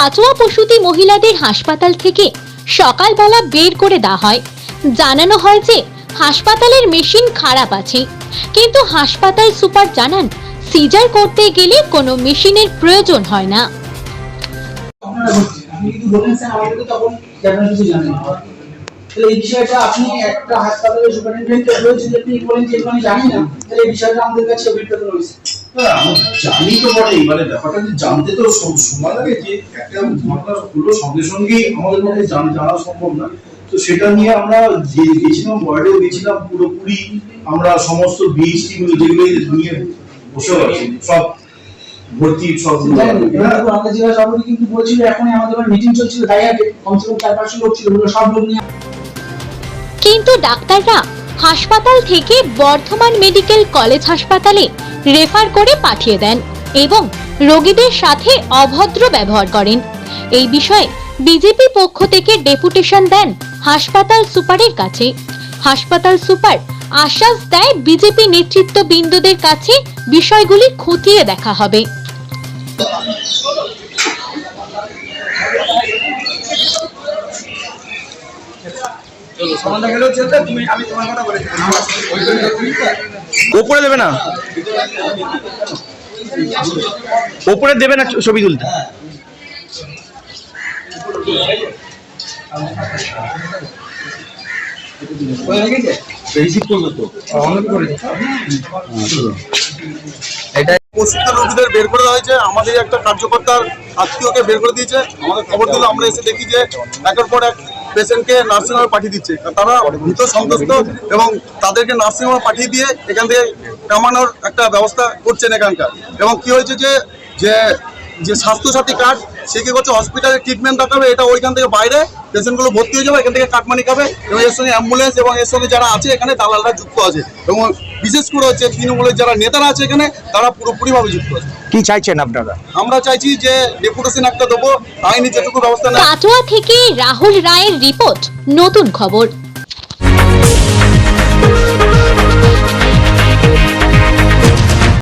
কাটোয়া প্রসূতি মহিলাদের হাসপাতাল থেকে সকালবেলা বের করে দেওয়া হয়। জানানো হয় যে হাসপাতালের মেশিন খারাপ আছে। কিন্তু হাসপাতাল সুপার জানান, সিজার করতে গেলে কোনো মেশিনের প্রয়োজন হয় না। তাহলে এই বিষয়টা আপনি একটা হাসপাতালের যে আপনি বলেন যে এগুলো জানি না। তাহলে এই বিষয়টা আমাদের কাছে অভিজ্ঞতা রয়েছে। জানি তো বটেই মানে ব্যাপারটা যে জানতে তো সময় লাগে যে একটা ঘটনা হলো সঙ্গে সঙ্গেই আমাদের মধ্যে জানা সম্ভব না। তো সেটা নিয়ে আমরা যে গেছিলাম ওয়ার্ডেও গেছিলাম পুরোপুরি আমরা সমস্ত বিএইচটি গুলো যেগুলো নিয়ে বসে আছি সব ভর্তি সব সভাপতি কিন্তু বলছিল এখনই আমাদের মিটিং চলছিল দাইহাটে কমসে কম চার পাঁচশো লোক ছিল সব লোক নিয়ে কিন্তু ডাক্তাররা হাসপাতাল থেকে বর্ধমান মেডিকেল কলেজ হাসপাতালে রেফার করে পাঠিয়ে দেন এবং রোগীদের সাথে অভদ্র ব্যবহার করেন। এই বিষয়ে বিজেপি পক্ষ থেকে ডেপুটেশন দেন হাসপাতাল সুপারের কাছে। হাসপাতাল সুপার আশ্বাস দেয় বিজেপি নেতৃত্ব বিন্দুদের কাছে বিষয়গুলি খতিয়ে দেখা হবে। ওপরে দেবে না? ওপরে দেবে না ছবি তুলতে? রোগীদের বের করে দেওয়া হয়েছে। আমাদের একটা কার্যকর্তার আত্মীয়কে বের করে দিয়েছে। আমাদের খবর দিলে আমরা এসে দেখি যে একের পর এক পেশেন্টকে নার্সিংহোমে পাঠিয়ে দিচ্ছে। তারা ভীত সন্তুষ্ট এবং তাদেরকে নার্সিংহোমে পাঠিয়ে দিয়ে এখান থেকে কামানোর একটা ব্যবস্থা করছেন এখানকার। এবং কি হয়েছে যে যে স্বাস্থ্যসাথী কার্ড সে কি করছে? হসপিটালে ট্রিটমেন্ট দেখাবে এটা ওইখান থেকে বাইরে পেশেন্টগুলো ভর্তি হয়ে যাবে এখান থেকে কাটমানি খাবে এবং এর সঙ্গে অ্যাম্বুলেন্স এবং এর সঙ্গে যারা আছে এখানে দালালরা যুক্ত আছে। এবং বিশেষ করে হচ্ছে তৃণমূলের যারা নেতারা আছে এখানে তারা পুরোপুরিভাবে যুক্ত আছে। কি চাইছেন আপনারা? আমরা চাইছি যে ডেপুটেশন একটা দেবো আইনি যেটুকু ব্যবস্থা কাটোয়া থেকে রাহুল রায়ের রিপোর্ট নতুন খবর।